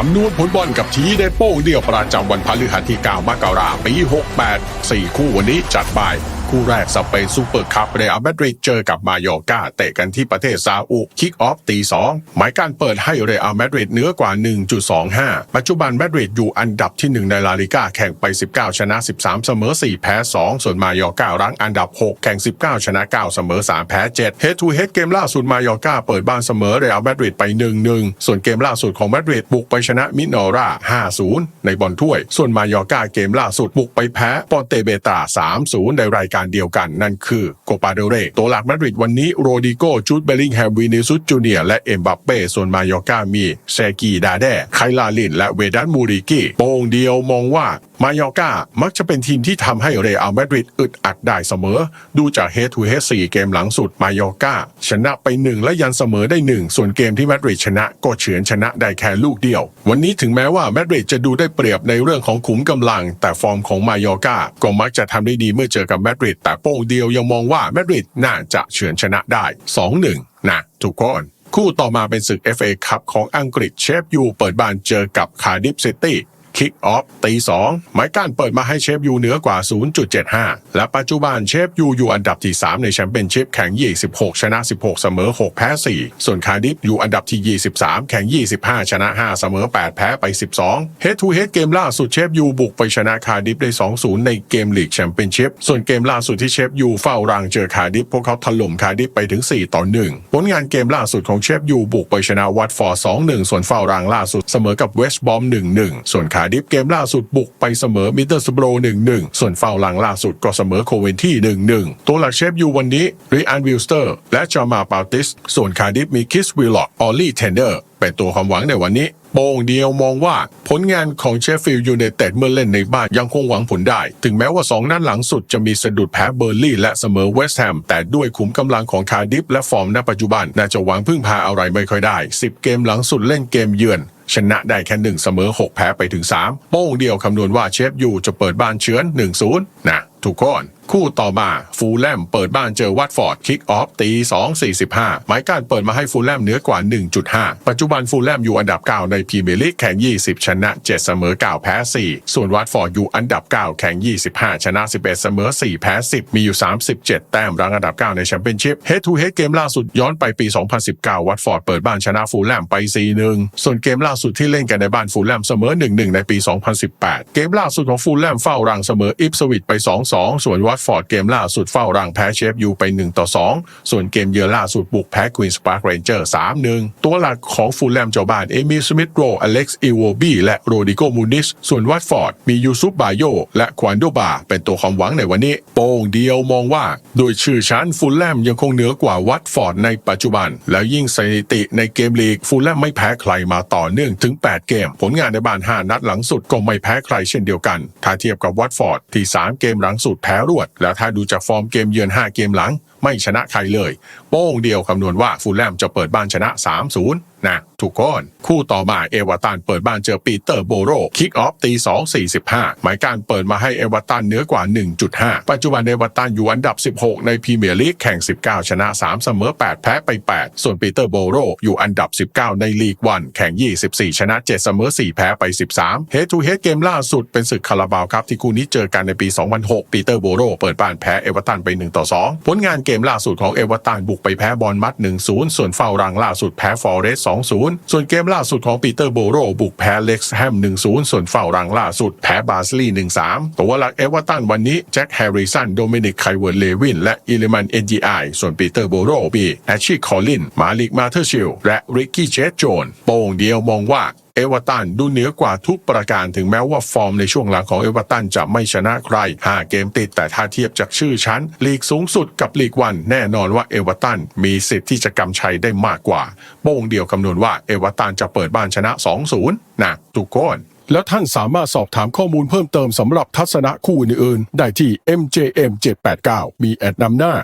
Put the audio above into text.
คำนวณผลบอลกับทีได้โป้งเดียวประจำวันพฤหัสที่9มกราปี 68 4 คู่วันนี้จัดไป คู่แรกสเปนซูเปอร์คัพเรอัลมาดริดเจอกับมาโยกาเตะกันที่ประเทศซาอุคิกออฟตี2หมายการเปิดให้เรอัลมาดริดเหนือกว่า 1.25 ปัจจุบันมาดริดอยู่อันดับที่ 1 ในลาลิกาแข่งไป 19 ชนะ 13 เสมอ 4 แพ้ 2 ส่วนมาโยการังอันดับ 6 แข่ง 19 ชนะ 9 เสมอ 3 แพ้7 Head to Head เกมล่าสุดมาโยกาเปิดบ้านเสมอเรอัลมาดริดไป 1-1 ส่วนเกมล่าสุดของมาดริดบุกไปชนะมิโนรา5-0 ในบอลถ้วย ส่วนมาโยกาเกมล่าสุดบุกไปแพ้ปอนเตเบตา3-0 ในรายการเดียวกัน นั่นคือโกปาเดเรตัวหลักมาดริดวันนี้โรดิโกจูดเบลลิงแฮมวินิซุสจูเนียและเอ็มบัปเป้ส่วนมายอร์กามีเซกีดาแดไคลาลิน และเวดันมูริกิโป่งเดียวมองว่ามายอร์กามักจะเป็นทีมที่ทำให้เรอัลมาดริดอึดอัดได้เสมอ ดูจากเฮทูเฮด4เกมหลังสุดมายอร์กาชนะไป1และยันเสมอได้1ส่วนเกมที่มาดริดชนะก็เฉือนชนะได้แค่ลูกเดียว วันนี้ถึงแม้ว่ามาดริดจะดูได้เปรียบในเรื่องของขุมกำลัง แต่ฟอร์มของมายอร์กาก็มักจะทำได้ดีเมื่อเจอกับมาดริดแต่โป้งเดียวยังมองว่ามาดริดน่าจะเฉือนชนะได้ 2-1 นะทุกคนคู่ต่อมาเป็นศึก FA คัพของอังกฤษเชฟยูเปิดบ้านเจอกับคาร์ดิฟซิตี้ คิกออฟตีสองหมายการเปิดมาให้เชฟยูเหนือกว่า 0.75 และปัจจุบันเชฟยูอยู่อันดับที่ 3 ในแชมเปี้ยนชิพแข่ง 26 ชนะ 16 เสมอ 6 แพ้ 4 ส่วนคาร์ดิฟอยู่อันดับที่ 23 แข่ง 25 ชนะ 5 เสมอ 8 แพ้ไป 12 Head to Head เกมล่าสุดเชฟยูบุกไปชนะคาร์ดิฟได้ 2-0 ในเกมลีกแชมเปี้ยนชิพส่วนเกมล่าสุดที่เชฟยูเฝ้ารังเจอคาร์ดิฟพวกเขาถล่มคาร์ดิฟไปถึง 4 ต่อ 1 ผลงานเกมล่าสุดของเชฟยูบุกไปชนะวัตฟอร์ด2-1 ส่วนเฝ้ารังล่าสุดเสมอกับเวสต์บอม1-1 ส่วนคดิฟเกมล่าสุดบุกไปเสมอมิดเดิลสโบร1-1ส่วนเฝ้ารังล่าสุดก็เสมอโคเวนที่1-1ตัวหลักเชฟยูวันนี้ริอันวิลสเตอร์และจามาปาติส ส่วนคาร์ดิฟมีคิสวิลล็อกออลลี่เทนเดอร์เป็นตัวความหวังในวันนี้โป่งเดียวมองว่าผลงานของเชฟฟิลด์ยูไนเต็ดเมื่อเล่นในบ้านยังคงหวังผลได้ ถึงแม้ว่า 2 นัดหลังสุดจะมีสะดุดแพ้เบอร์ลี่และเสมอเวสต์แฮม แต่ด้วยขุมกำลังของคาร์ดิฟและฟอร์มณปัจจุบัน น่าจะหวังพึ่งพาอะไรไม่ค่อยได้ 10 เกมหลังสุดเล่นเกมเยือน ชนะได้แค่หนึ่งเสมอ 6 แพ้ไปถึง 3 โป้งเดียวคำนวณว่าเชฟยูจะเปิดบ้านเฉือน 1-0 นะทุกคน คู่ต่อมาฟูลแลมเปิดบ้านเจอวัตฟอร์ดคิกออฟตี 2.45 หมายการเปิดมาให้ฟูลแลมเหนือกว่า 1.5 ปัจจุบันฟูลแลมอยู่อันดับ 9 ในพรีเมียร์ลีกแข่ง 20 ชนะ 7 เสมอ 9 แพ้ 4 ส่วนวัตฟอร์ดอยู่อันดับ 9 แข่ง 25 ชนะ 11 เสมอ 4 แพ้ 10 มีอยู่ 37 แต้มรังอันดับ 9 ในแชมเปี้ยนชิพเฮดทูเฮดเกมล่าสุดย้อนไปปี 2019 วัตฟอร์ดเปิดบ้านชนะฟูลแลมไป 4-1 ส่วนเกมล่าสุดที่เล่นกันในบ้านฟูลแลมเสมอ 1-1 ในปี 2018 เกมล่าสุดของฟูลแลมเฝ้ารังเสมออิปสวิตไป 2-2 ส่วนวัตฟอร์ดเกมล่าสุดเฝ้ารังแพ้เชฟยูไป 1 ต่อ 2 ส่วนเกมเยือนล่าสุดบุกแพ้ควีนสปาร์คเรนเจอร์3-1 ตัวหลักของฟูลแลมเจ้าบ้านเอมิลสมิธโรอเล็กซ์อีโวบีและโรดิโกมูนิสส่วนวัตฟอร์ดมียูซุปบาโยและควานโดบาเป็นตัวความหวังในวันนี้ โป้งเดียวมองว่าโดยชื่อชั้นฟูลแลมยังคงเหนือกว่าวัตฟอร์ดในปัจจุบัน แล้วยิ่งสถิติในเกมลีกฟูลแลมไม่แพ้ใครมาต่อเนื่องถึง 8 เกม ผลงานในบ้าน 5 นัดหลังสุดก็ไม่แพ้ใครเช่นเดียวกัน ถ้าเทียบกับวัตฟอร์ดที่ 3 เกมหลังสุดแพ้รวดแล้วถ้าดูจากฟอร์มเกมเยือน 5 เกมหลังไม่ชนะใครเลย โป้งเดียวคำนวณว่าฟูลแลมจะเปิดบ้านชนะ 3-0 นะ ทุกคน คู่ต่อมาเอวอร์ตันเปิดบ้านเจอปีเตอร์โบโร คิกออฟตี2.45 หมายการเปิดมาให้เอวอร์ตันเหนือกว่า 1.5 ปัจจุบันเอวอร์ตันอยู่อันดับ 16 ในพรีเมียร์ลีกแข่ง 19 ชนะ 3 เสมอ 8 แพ้ไป 8 ส่วนปีเตอร์โบโรอยู่อันดับ 19 ในลีกวันแข่ง 24 ชนะ 7 เสมอ 4 แพ้ไป 13 เฮดทูเฮดเกมล่าสุดเป็นศึกคาราบาวครับที่คู่นี้เจอกันในปี 2006 ปีเตอร์โบโรเปิดบ้านแพ้เอวอร์ตันไป1ต่อ2ผลงานเกมล่าสุดของเอเวอร์ตันบุกไปแพ้บอลมัด 1-0 ส่วนเฝ้ารังล่าสุดแพ้ฟอร์เรส2-0 ส่วนเกมล่าสุดของปีเตอร์โบโรบุกแพ้เล็กซ์แฮม 1-0 ส่วนเฝ้ารังล่าสุดแพ้บาสลีย์1-3 ตัวหลักเอเวอร์ตันวันนี้แจ็คแฮร์ริสันโดมินิกไคเวิร์เลวินและอิเลมันเอ็นจีไอส่วนปีเตอร์โบโรมีแอชชี่คอลลินมาลิกมาเธอร์ชิลและริกกี้เจสโจนโป่งเดียวมองว่า เอเวอร์ตันดูเหนือกว่าทุกประการถึงแม้ว่าฟอร์มในช่วงหลังของเอเวอร์ตันจะไม่ชนะใคร 5 เกมติดแต่ถ้าเทียบจากชื่อชั้น ลีกสูงสุดกับลีกวัน แน่นอนว่าเอเวอร์ตันมีสิทธิ์ที่จะกำชัยได้มากกว่าโป้งเดียวคำนวณว่าเอเวอร์ตันจะเปิดบ้านชนะ 2-0 นะทุกคนแล้วท่านสามารถสอบถามข้อมูลเพิ่มเติมสำหรับทัศนะคู่อื่นๆ ได้ที่ MJM 789 มีแอดนำหน้า